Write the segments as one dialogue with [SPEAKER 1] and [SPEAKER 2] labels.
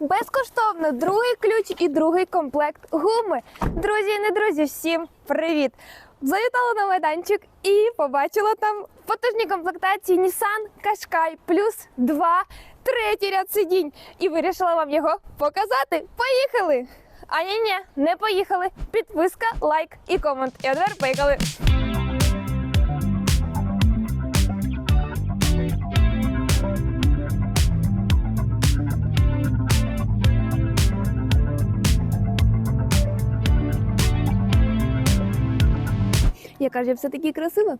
[SPEAKER 1] Безкоштовно другий ключ і другий комплект гуми. Друзі і не друзі, всім привіт! Завітала на майданчик і побачила там потужні комплектації Nissan Qashqai плюс 2, третій ряд сидінь. І вирішила вам його показати. Поїхали! А ні, ні, не поїхали. Підписка, лайк і комент. І тепер поїхали. Яка ж я все таки красива.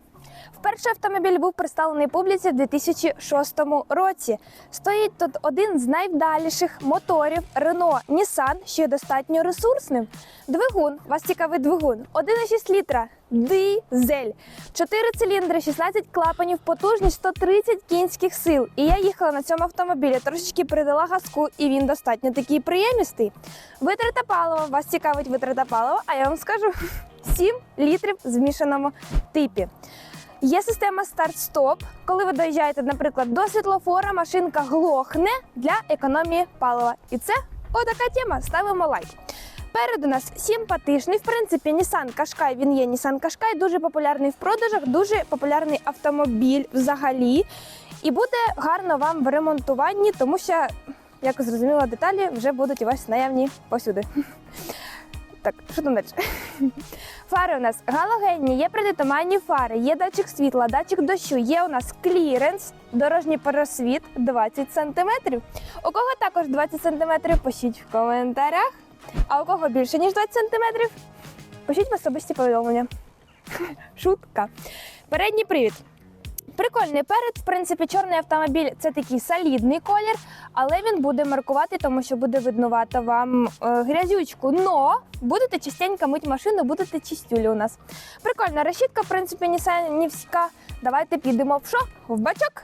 [SPEAKER 1] Вперше автомобіль був представлений публіці в 2006 році. Стоїть тут один з найвдаліших моторів Renault Nissan, що є достатньо ресурсним. Двигун, вас цікавий двигун, 1,6 літра. Дизель, 4 циліндри, 16 клапанів, потужність 130 кінських сил. І я їхала на цьому автомобілі, трошечки придала газку, і він достатньо такий приємістий. Витрата палива, вас цікавить витрата палива, а я вам скажу 7 літрів в змішаному типі. Є система старт-стоп. Коли ви доїжджаєте, наприклад, до світлофора, машинка глохне для економії палива. І це отака тема. Ставимо лайк. Перед у нас симпатичний, в принципі, Nissan Qashqai, він є Nissan Qashqai, дуже популярний в продажах, дуже популярний автомобіль взагалі. І буде гарно вам в ремонтуванні, тому що, як зрозуміло, деталі вже будуть у вас наявні посюди. Так, що там далі? Фари у нас галогенні, є притуманні фари, є датчик світла, датчик дощу, є у нас кліренс, дорожній просвіт 20 см. У кого також 20 см, пишіть в коментарях. А у кого більше, ніж 20 см, пишіть в особисті повідомлення. Шутка. Передній привід. Прикольний перед, в принципі, чорний автомобіль це такий солідний колір, але він буде маркувати, тому що буде виднувати вам е, грязючку. Но будете частенько мити машину, будете чистюлі у нас. Прикольна решітка, в принципі, нісанівська. Давайте підемо в що? В бачок.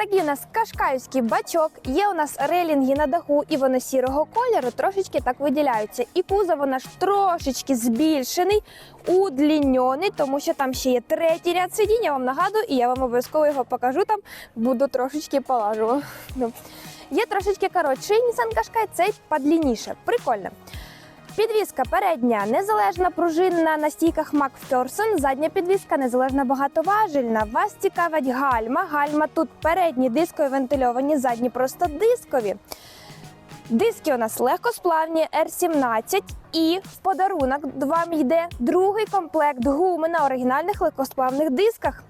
[SPEAKER 1] Такий у нас кашкаївський бачок, є у нас релінги на даху, і вони сірого кольору трошечки так виділяються. І кузов у нас трошечки збільшений, удліньоний, тому що там ще є третій ряд сидінь, я вам нагадую, і я вам обов'язково його покажу там, буду трошечки полажу. Ну. Є трошечки коротший Nissan Qashqai, цей подлінніше. Прикольно. Підвізка передня незалежна пружинна на стійках Макферсон. Задня підвізка незалежна багатоважельна. Вас цікавить гальма. Гальма тут передні дискові вентильовані, задні просто дискові. Диски у нас легкосплавні R17 і в подарунок вам йде другий комплект гуми на оригінальних легкосплавних дисках.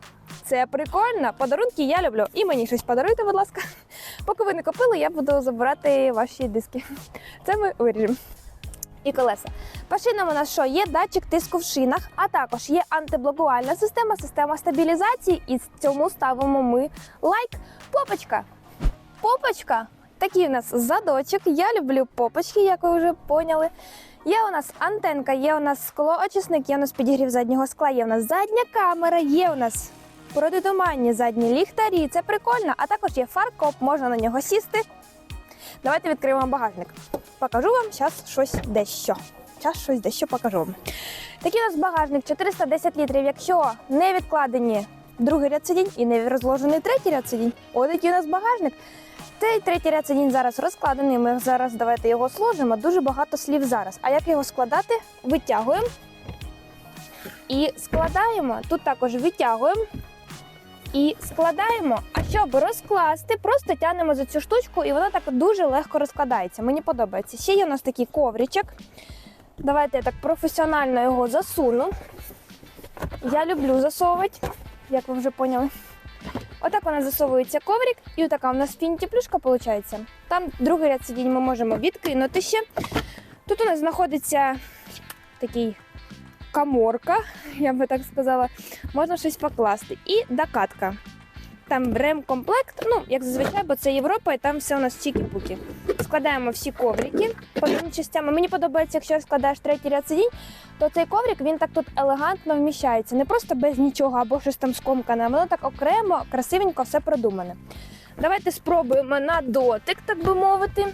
[SPEAKER 1] Це прикольно. Подарунки я люблю. І мені щось подаруйте, будь ласка. Поки ви не купили, я буду забирати ваші диски. Це ми виріжемо і колеса. По шинам у нас що? Є датчик тиску в шинах, а також є антиблокувальна система, система стабілізації. І цьому ставимо ми лайк. Попочка. Попочка. Такий у нас задочок. Я люблю попочки, як ви вже поняли. Є у нас антенка, є у нас склоочисник, є у нас підігрів заднього скла, є у нас задня камера, є у нас протитуманні задні ліхтарі. Це прикольно. А також є фаркоп, можна на нього сісти. Давайте відкриємо багажник. Покажу вам зараз щось дещо. Зараз щось дещо покажу вам. Такий у нас багажник 410 літрів. Якщо не відкладені другий ряд сидінь і не розложений третій ряд сидінь, ось такий у нас багажник. Цей третій ряд сидінь зараз розкладений. Ми зараз давайте його сложимо. Дуже багато слів зараз. А як його складати? Витягуємо і складаємо. Тут також витягуємо і складаємо. А щоб розкласти, просто тягнемо за цю штучку, і вона так дуже легко розкладається. Мені подобається. Ще є у нас такий ковричок. Давайте я так професіонально його засуну. Я люблю засовувати, як ви вже поняли. Отак нас засовується коврик, і отака у нас фінті-плюшка виходить. Там другий ряд сидінь ми можемо відкинути ще. Тут у нас знаходиться такий каморка, я би так сказала, можна щось покласти. І докатка. Там ремкомплект, ну, як зазвичай, бо це Європа, і там все у нас чікі-пуки. Складаємо всі коврики по частями. Мені подобається, якщо складаєш третій ряд сидінь, то цей коврик він так тут елегантно вміщається. Не просто без нічого або щось там скомкане, а воно так окремо, красивенько все продумане. Давайте спробуємо на дотик, так би мовити.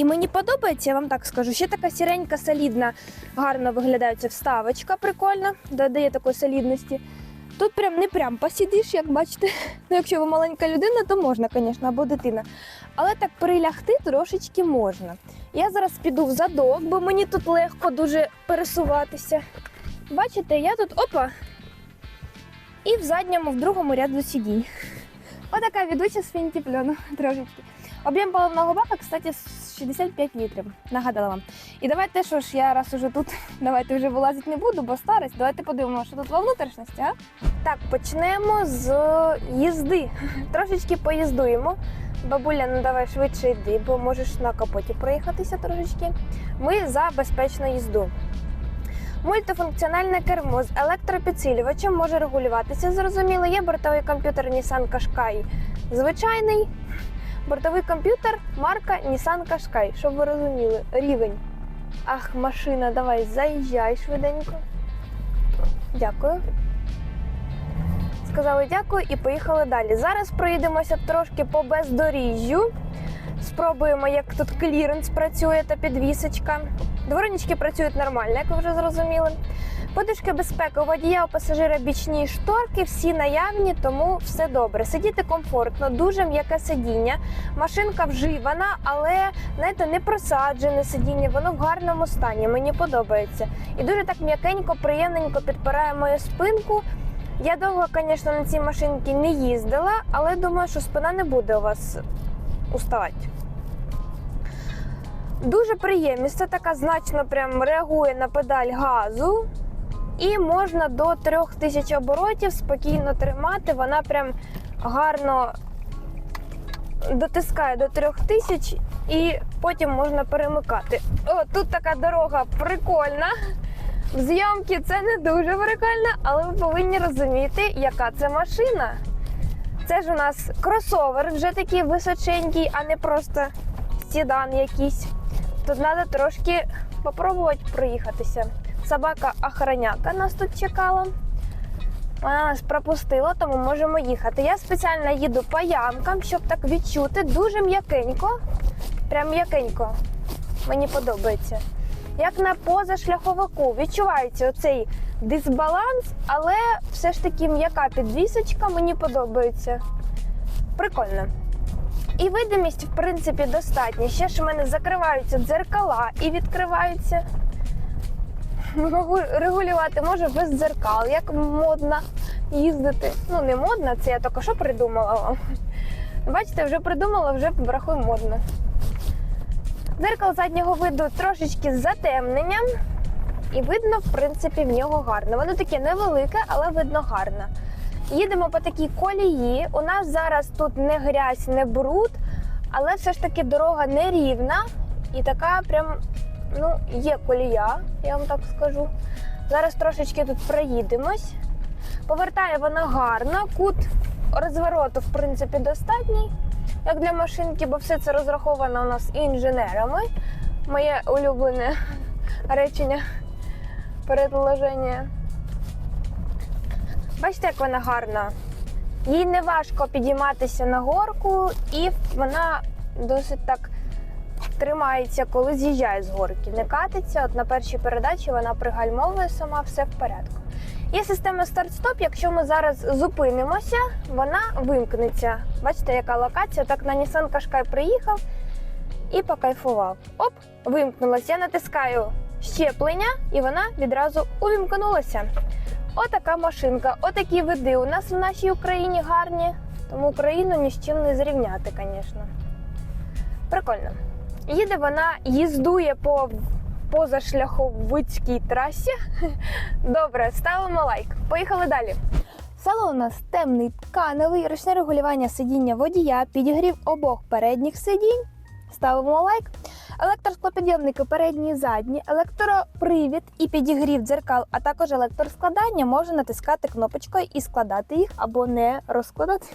[SPEAKER 1] І мені подобається, я вам так скажу. Ще така сіренька, солідна, гарно виглядає ця вставочка, прикольна, додає такої солідності. Тут прям не прям посидиш, як бачите. Ну, якщо ви маленька людина, то можна, звісно, або дитина. Але так прилягти трошечки можна. Я зараз піду в задок, бо мені тут легко дуже пересуватися. Бачите, я тут опа. І в задньому, в другому ряду сидінь. Отака ведуча з фінтіпльону трошечки. Об'єм паливного бака, кстати, 65 літрів. Нагадала вам. І давайте, що ж, я раз уже тут, давайте вже вилазити не буду, бо старость. Давайте подивимося, що тут во внутрішності, а? Так, почнемо з їзди. Трошечки поїздуємо. Бабуля, ну давай швидше йди, бо можеш на капоті проїхатися трошечки. Ми за безпечну їзду. Мультифункціональне кермо з електропідсилювачем може регулюватися. Зрозуміло, є бортовий комп'ютер Nissan Qashqai звичайний. Бортовий комп'ютер марка Nissan Qashqai, щоб ви розуміли, рівень. Ах, машина, давай, заїжджай швиденько. Дякую. Сказали дякую і поїхали далі. Зараз проїдемося трошки по бездоріжжю. Спробуємо, як тут кліренс працює та підвісочка. Дворнички працюють нормально, як ви вже зрозуміли. Подушки безпеки водія, у пасажира бічні шторки, всі наявні, тому все добре. Сидіти комфортно, дуже м'яке сидіння. Машинка вживана, але знаєте, не просаджене сидіння, воно в гарному стані. Мені подобається. І дуже так м'якенько, приємненько підпирає мою спинку. Я довго, звісно, на цій машинці не їздила, але думаю, що спина не буде у вас уставати. Дуже приємність, це така значно прям реагує на педаль газу. І можна до 3000 оборотів спокійно тримати. Вона прям гарно дотискає до 3000 і потім можна перемикати. О, тут така дорога прикольна. В зйомки це не дуже прикольно, але ви повинні розуміти, яка це машина. Це ж у нас кросовер, вже такий височенький, а не просто седан якийсь. Тут треба трошки спробувати проїхатися. Собака охороняка нас тут чекала. Вона нас пропустила, тому можемо їхати. Я спеціально їду по ямкам, щоб так відчути дуже м'якенько. Прям м'якенько. Мені подобається. Як на позашляховику. Відчувається оцей дисбаланс, але все ж таки м'яка підвісочка мені подобається. Прикольно. І видимість, в принципі, достатня. Ще ж у мене закриваються дзеркала і відкриваються. Регулювати, може без дзеркал, як модно їздити. Ну, не модно, це я тільки що придумала вам. Бачите, вже придумала, вже врахуй модно. Дзеркало заднього виду трошечки з затемненням. І видно, в принципі, в нього гарно. Воно таке невелике, але видно гарно. Їдемо по такій колії. У нас зараз тут не грязь, не бруд, але все ж таки дорога не рівна і така прям ну, є колія, я вам так скажу. Зараз трошечки тут проїдемось. Повертає вона гарно, кут розвороту, в принципі, достатній, як для машинки, бо все це розраховано у нас інженерами. Моє улюблене речення передложення. Бачите, як вона гарна. Їй не важко підійматися на горку, і вона досить так тримається, коли з'їжджає з горки. Не катиться. От на першій передачі вона пригальмовує сама, все в порядку. Є система старт-стоп. Якщо ми зараз зупинимося, вона вимкнеться. Бачите, яка локація? Так на Nissan Qashqai приїхав і покайфував. Оп, вимкнулася. Я натискаю щеплення, і вона відразу увімкнулася. Отака машинка, отакі види у нас в нашій Україні гарні, тому Україну ні з чим не зрівняти, звісно. Прикольно. Їде вона, їздує по позашляховицькій трасі. Добре, ставимо лайк. Поїхали далі. Салон у нас темний тканевий, ручне регулювання сидіння водія, підігрів обох передніх сидінь. Ставимо лайк. Електросклопідйомники передні і задні, електропривід і підігрів дзеркал, а також електроскладання можна натискати кнопочкою і складати їх або не розкладати.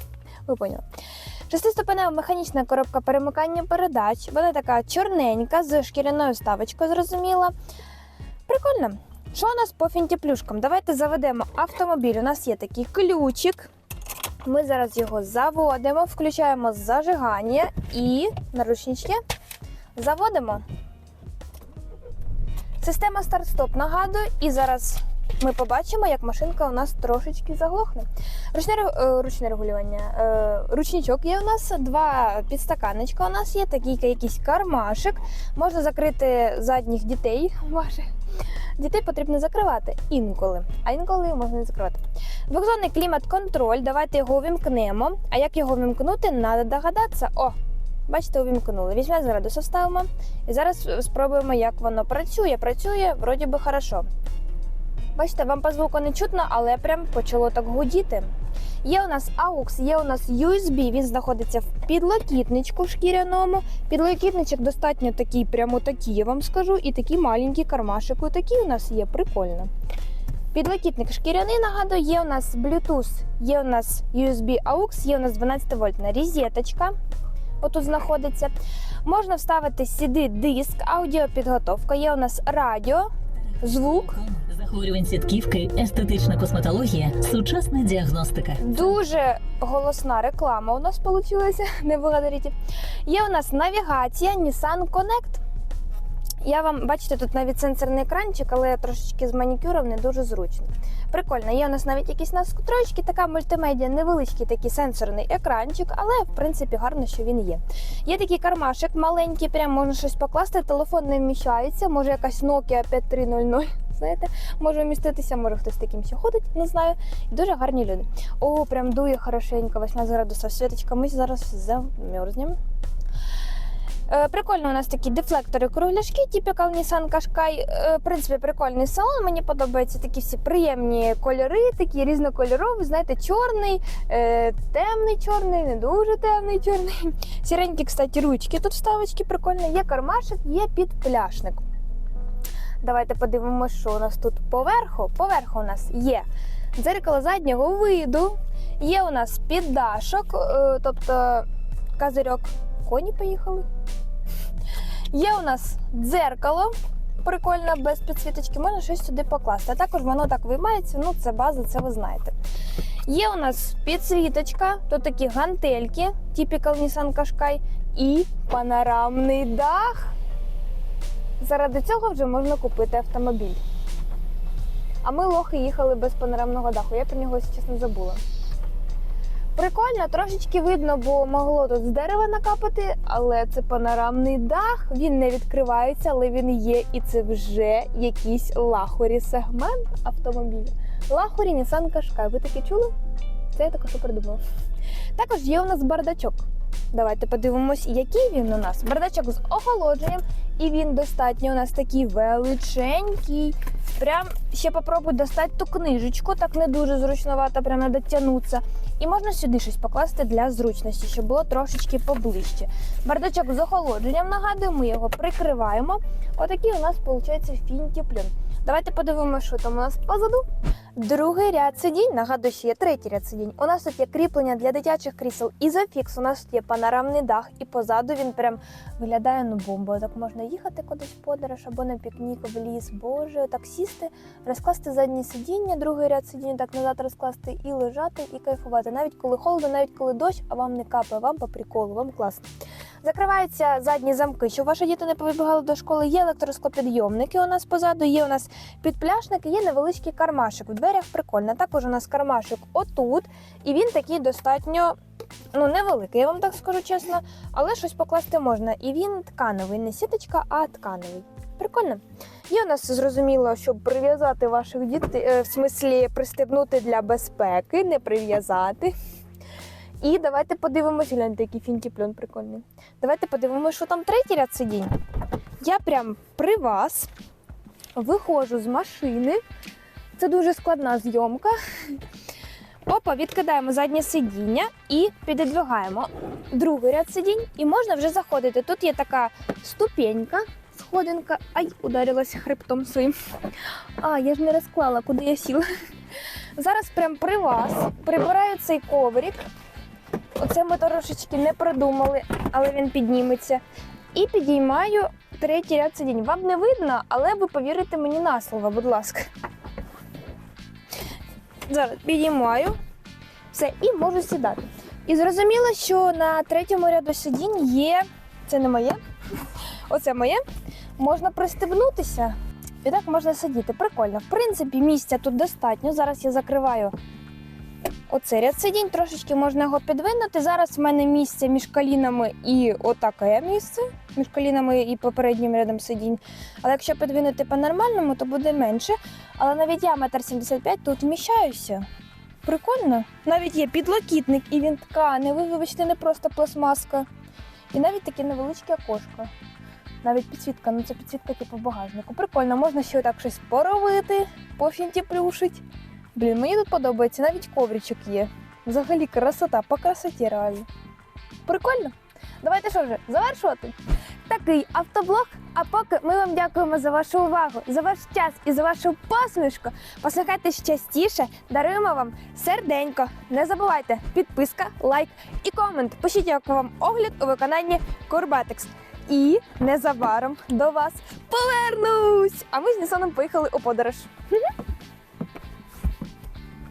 [SPEAKER 1] Ви поняли. Шестиступенева механічна коробка перемикання передач. Вона така чорненька з шкіряною ставочкою, зрозуміла. Прикольно. Що у нас по фінтіплюшкам? Давайте заведемо автомобіль. У нас є такий ключик. Ми зараз його заводимо, включаємо зажигання і наручнички. Заводимо. Система старт-стоп нагадую, і зараз ми побачимо, як машинка у нас трошечки заглохне. Ручне, е, ручне регулювання. Е, ручничок є у нас, два підстаканничка у нас є, такий якийсь кармашик. Можна закрити задніх дітей ваших. Дітей потрібно закривати інколи, а інколи можна не закривати. Двохзонний клімат-контроль. Давайте його увімкнемо. А як його вімкнути, треба догадатися. О, бачите, увімкнули. 18 градусів ставимо. І зараз спробуємо, як воно працює. Працює вроді би хорошо. Бачите, вам по звуку не чутно, але прям почало так гудіти. Є у нас AUX, є у нас USB, він знаходиться в підлокітничку шкіряному. Підлокітничок достатньо такий, прямо такий, я вам скажу, і такий маленький кармашик. Такий у нас є, прикольно. Підлокітник шкіряний, нагадую, є у нас Bluetooth, є у нас USB AUX, є у нас 12 вольтна розеточка. Отут знаходиться. Можна вставити CD-диск, аудіопідготовка, є у нас радіо, звук.
[SPEAKER 2] Захворювань сітківки, естетична косметологія, сучасна діагностика.
[SPEAKER 1] Дуже голосна реклама у нас вийшла, не благодарите. Є у нас навігація Nissan Connect. Я вам бачите, тут навіть сенсорний екранчик, але трошечки з манікюром не дуже зручно. Прикольно, є у нас навіть якісь настройки, така мультимедіа, невеличкий такий сенсорний екранчик, але в принципі гарно, що він є. Є такий кармашик маленький, прям можна щось покласти, телефон не вміщається, може якась Nokia 5300. Знаєте, може вміститися, може хтось таким ще ходить, не знаю. Дуже гарні люди. О, прям дує хорошенько, 18 градусів світочка. Ми зараз замерзнемо. Е, Прикольно у нас такі дефлектори кругляшки, typical Nissan Qashqai. Е, В принципі, прикольний салон. Мені подобаються такі всі приємні кольори, такі різнокольорові. Знаєте, чорний, е, темний чорний, не дуже темний чорний. Сіренькі, кстати, ручки тут вставочки прикольні. Є кармашик, є підпляшник. Давайте подивимося, що у нас тут поверху. Поверху у нас є дзеркало заднього виду, є у нас піддашок, е, тобто козирьок коні поїхали. Є у нас дзеркало. Прикольно, без підсвіточки, можна щось сюди покласти. А також воно так виймається, ну це база, це ви знаєте. Є у нас підсвіточка, тут такі гантельки, typical Nissan Qashqai, і панорамний дах. Заради цього вже можна купити автомобіль. А ми лохи їхали без панорамного даху. Я про нього, чесно, забула. Прикольно, трошечки видно, бо могло тут з дерева накапати, але це панорамний дах. Він не відкривається, але він є, і це вже якийсь лахорі сегмент автомобіля. Лахорі Nissan Qashqai. Ви таке чули? Це я таке що придумала. Також є у нас бардачок. Давайте подивимось, який він у нас. Бардачок з охолодженням, і він достатньо у нас такий величенький. Прям ще попробуй достати ту книжечку, так не дуже зручновато, прям треба тягнутися. І можна сюди щось покласти для зручності, щоб було трошечки поближче. Бардачок з охолодженням, нагадую, ми його прикриваємо. Отакий у нас виходить фінтіплюн. Давайте подивимося, що там у нас позаду. Другий ряд сидінь, нагадую, що є третій ряд сидінь. У нас тут є кріплення для дитячих крісел ізофікс, у нас тут є панорамний дах, і позаду він прям виглядає ну бомбою. Так можна їхати кудись в подорож або на пікнік в ліс. Боже, так сісти, розкласти заднє сидіння, другий ряд сидіння так назад розкласти і лежати, і кайфувати. Навіть коли холодно, навіть коли дощ, а вам не капає, вам по приколу, вам класно. Закриваються задні замки, щоб ваші діти не повибігали до школи. Є електросклопідйомники у нас позаду, є у нас підпляшник, і є невеличкий кармашик. Дверях прикольно. Також у нас кармашик отут, і він такий достатньо ну, невеликий, я вам так скажу чесно, але щось покласти можна. І він ткановий, не сіточка, а ткановий. Прикольно. Є у нас зрозуміло, щоб прив'язати ваших дітей, е, в смислі пристебнути для безпеки, не прив'язати. І давайте подивимося, гляньте, який фінтіпльон прикольний. Давайте подивимося, що там третій ряд сидінь. Я прям при вас виходжу з машини. Це дуже складна зйомка. Опа, відкидаємо заднє сидіння і підідвигаємо другий ряд сидінь, і можна вже заходити. Тут є така ступенька, сходинка. Ай, ударилася хребтом своїм. А, я ж не розклала, куди я сіла. Зараз прям при вас прибираю цей коврик. Оце ми трошечки не придумали, але він підніметься. І підіймаю третій ряд сидінь. Вам не видно, але ви повірите мені на слово, будь ласка. Зараз підіймаю все і можу сідати. І зрозуміло, що на третьому ряду сидінь є. Це не моє, оце моє. Можна пристебнутися. І так можна сидіти. Прикольно. В принципі, місця тут достатньо. Зараз я закриваю оцей ряд сидінь, трошечки можна його підвинути. Зараз в мене місце між колінами і отаке місце, між колінами і попереднім рядом сидінь. Але якщо підвинути по-нормальному, то буде менше. Але навіть я метр сімдесят п'ять тут вміщаюся. Прикольно. Навіть є підлокітник, і він тканий. Ви вибачте, не просто пластмаска. І навіть таке невеличке окошко. Навіть підсвітка, ну це підсвітка типу багажнику. Прикольно, можна ще отак щось поробити, пофінті плюшить. Блін, мені тут подобається, навіть ковричок є. Взагалі красота, по красоті реально. Прикольно. Давайте що вже, завершувати. Такий автоблог. А поки ми вам дякуємо за вашу увагу, за ваш час і за вашу посмішку. Послухайтесь частіше, даруємо вам серденько. Не забувайте підписка, лайк і комент. Пишіть, як вам огляд у виконанні Курбатекс. І незабаром до вас повернусь. А ми з Нісаном поїхали у подорож.